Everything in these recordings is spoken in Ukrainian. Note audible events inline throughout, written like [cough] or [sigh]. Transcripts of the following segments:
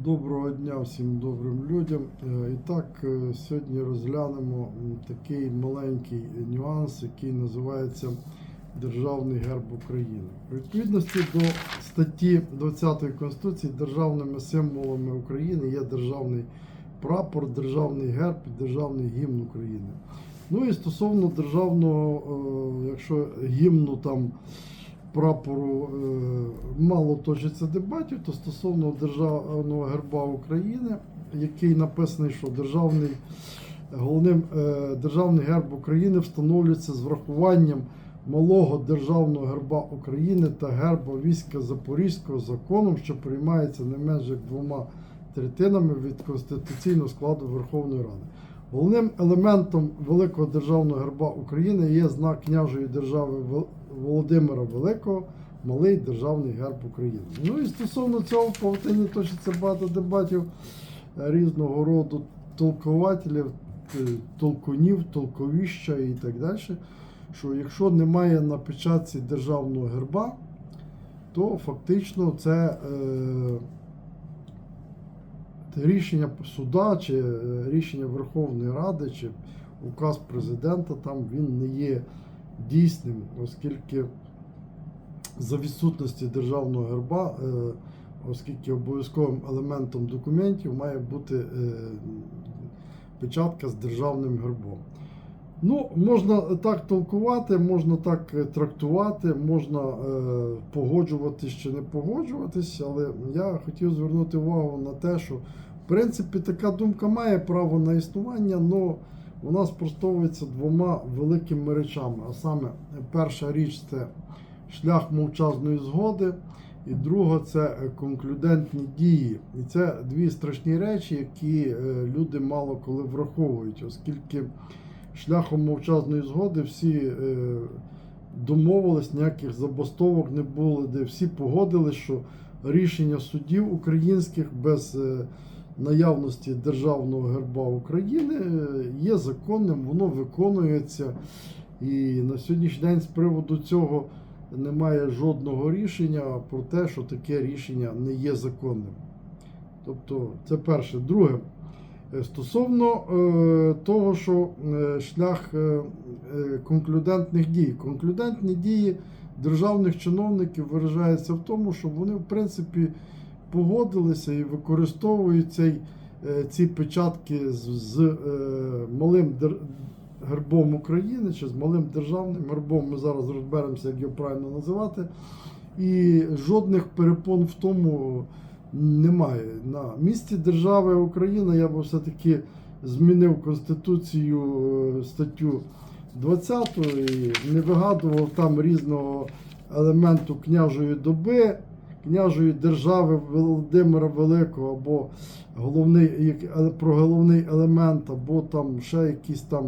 Доброго дня всім добрим людям. Е, І так, е, сьогодні розглянемо такий маленький нюанс, який називається Державний герб України. У відповідності до статті 20 Конституції державними символами України є державний прапор, державний герб і державний гімн України. Ну і стосовно державного, е, якщо гімну там прапору е, мало точиться дебатів, то стосовно державного герба України, який написаний, що державний головним е, державний герб України встановлюється з врахуванням малого державного герба України та герба війська Запорізького законом, що приймається не менше як двома третинами від конституційного складу Верховної Ради. Головним елементом великого державного герба України є знак княжої держави Володимира Великого, малий державний герб України. Ну і стосовно цього в павутині точиться багато дебатів е, різного роду толкователів, е, толкунів, толковіща і так далі. Що якщо немає на печатці державного герба, то фактично це е, рішення суда чи е, рішення Верховної Ради, чи указ президента, там він не є дійсним, оскільки за відсутності державного герба, е, оскільки обов'язковим елементом документів має бути е, печатка з державним гербом. Ну, можна так толкувати, можна так е, трактувати, можна е, погоджуватись чи не погоджуватись, але я хотів звернути увагу на те, що в принципі така думка має право на існування, але вона спростовується двома великими речами. А саме, перша річ це шлях мовчазної згоди, і друга це конклюдентні дії. І це дві страшні речі, які е, люди мало коли враховують, оскільки шляхом мовчазної згоди всі е, домовились, ніяких забастовок не було, де всі погодились, що рішення судів українських без е, наявності державного герба України е, є законним, воно виконується. І на сьогоднішній день з приводу цього немає жодного рішення про те, що таке рішення не є законним. Тобто, це перше. Друге, стосовно е, того, що е, шлях е, е, конклюдентних дій. Конклюдентні дії державних чиновників виражаються в тому, що вони, в принципі, погодилися і використовують цей, е, ці печатки з, з е, малим гербом України чи з малим державним гербом. Ми зараз розберемося, як його правильно називати. І жодних перепон в тому немає. На місці держави Україна я би все-таки змінив Конституцію е, статтю 20 і не вигадував там різного елементу княжої доби, княжої держави Володимира Великого, або головний, е, про головний елемент, або там ще якісь там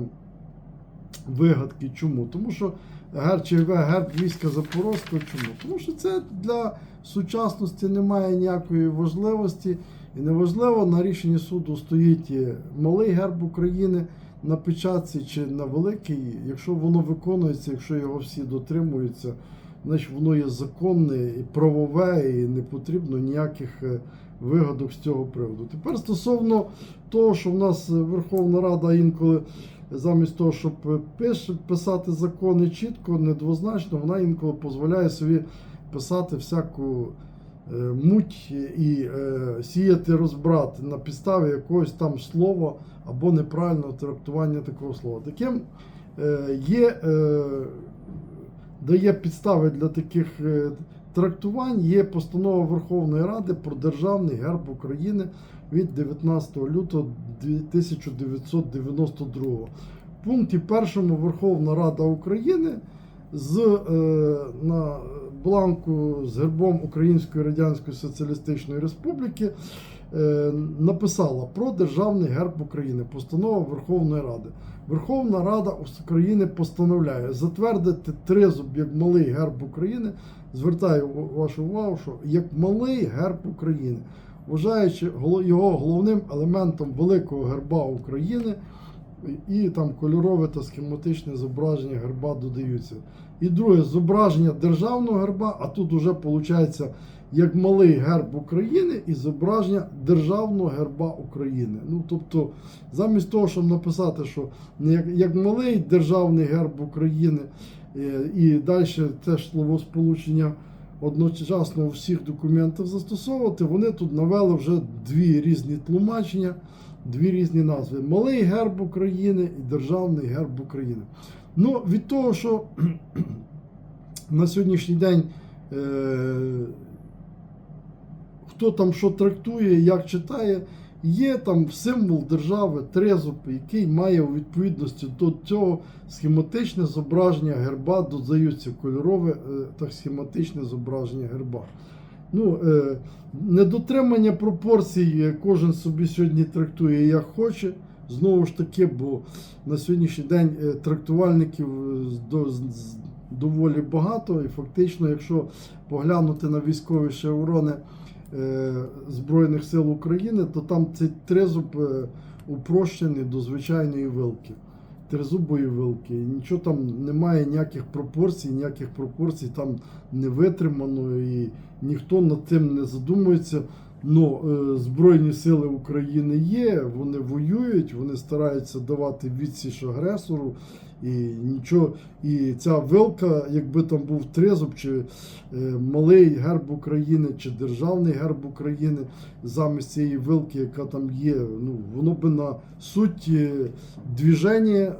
вигадки. Чому? Тому що герб ЧВ, герб війська Запорозького. Чому? Тому що це для сучасності не має ніякої важливості. І неважливо, на рішенні суду стоїть е, малий герб України на печатці чи на великий. Якщо воно виконується, якщо його всі дотримуються, значить воно є законне і правове, і не потрібно ніяких е, вигадок з цього приводу. Тепер стосовно того, що в нас Верховна Рада інколи замість того, щоб писати закони чітко, недвозначно, вона інколи дозволяє собі писати всяку е, муть і е, сіяти розбрат на підставі якогось там слова або неправильного трактування такого слова. Таким е, є, дає підстави для таких трактувань. Є постанова Верховної Ради про державний герб України від 19 лютого 1992 В пункті першому Верховна Рада України з е, на бланку з гербом Української Радянської Соціалістичної Республіки е, написала про державний герб України, постанова Верховної Ради. Верховна Рада України постановляє затвердити тризуб як малий герб України. Звертаю вашу увагу, що як малий герб України, вважаючи його головним елементом великого герба України, і там кольорове та схематичне зображення герба додаються. І друге зображення державного герба, а тут вже виходить як малий герб України і зображення державного герба України. Ну тобто, замість того, щоб написати, що як, як малий державний герб України, е, і далі теж словосполучення одночасно у всіх документах застосовувати, вони тут навели вже дві різні тлумачення, дві різні назви: Малий герб України і Державний герб України. Ну, від того, що [clears throat] на сьогоднішній день е, хто там що трактує, як читає, є там символ держави трезуб, який має у відповідності до цього схематичне зображення герба, додаються кольорове е, та схематичне зображення герба. Ну, е, недотримання пропорцій е, кожен собі сьогодні трактує як хоче. Знову ж таки, бо на сьогоднішній день трактувальників доволі багато, і фактично, якщо поглянути на військові шеврони Збройних сил України, то там цей тризуб е, упрощений до звичайної вилки. Тризубої вилки. Нічого там немає, ніяких пропорцій, ніяких пропорцій там не витримано, і ніхто над тим не задумується. Ну, е, Збройні сили України є, вони воюють, вони стараються давати відсіч агресору. І нічого, і ця вилка, якби там був тризуб, чи е, малий герб України, чи державний герб України замість цієї вилки, яка там є, ну воно би на суть движення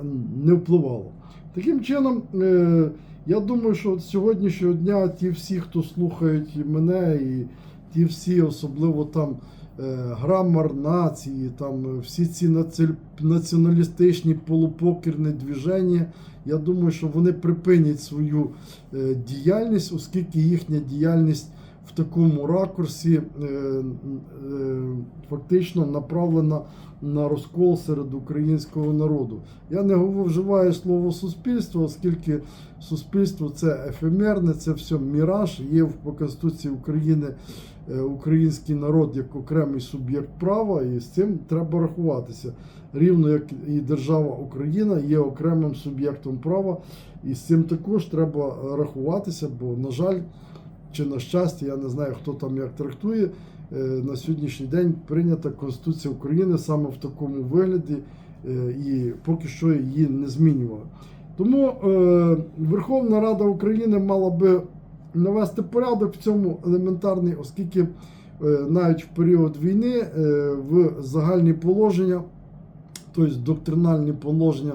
не впливало. Таким чином, е, я думаю, що сьогоднішнього дня ті всі, хто слухають мене, і ті всі, особливо там е, грамар нації, там е, всі ці наці- націоналістичні полупокерні движення, я думаю, що вони припинять свою е, діяльність, оскільки їхня діяльність в такому ракурсі е, е, фактично направлена на розкол серед українського народу. Я не вживаю слово суспільство, оскільки суспільство це ефемерне, це все міраж. Є в Конституції України е, український народ як окремий суб'єкт права, і з цим треба рахуватися. Рівно як і держава Україна є окремим суб'єктом права, і з цим також треба рахуватися, бо, на жаль, чи на щастя, я не знаю, хто там як трактує. е, На сьогоднішній день прийнята Конституція України саме в такому вигляді, е, і поки що її не змінювали. Тому е, Верховна Рада України мала би навести порядок в цьому елементарний, оскільки навіть в період війни в загальні положення, тобто доктринальні положення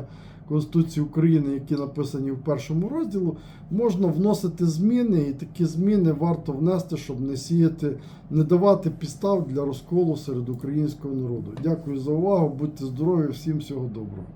Конституції України, які написані в першому розділу, можна вносити зміни, і такі зміни варто внести, щоб не сіяти, не давати підстав для розколу серед українського народу. Дякую за увагу, будьте здорові, всім всього доброго.